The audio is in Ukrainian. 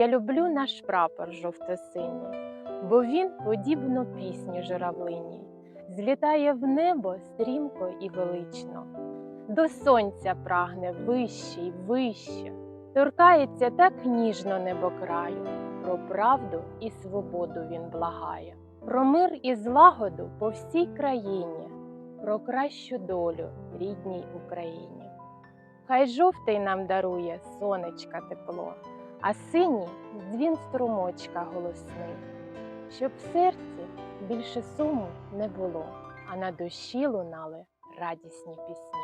Я люблю наш прапор жовто-синій, бо він, подібно пісні журавлиній, злітає в небо стрімко і велично, до сонця прагне вище й вище, торкається так ніжно небокраю, про правду і свободу він благає, про мир і злагоду по всій країні, про кращу долю рідній Україні. Хай жовтий нам дарує сонечка тепло, а синій дзвін струмочка голосний, щоб в серці більше суму не було, а на душі лунали радісні пісні.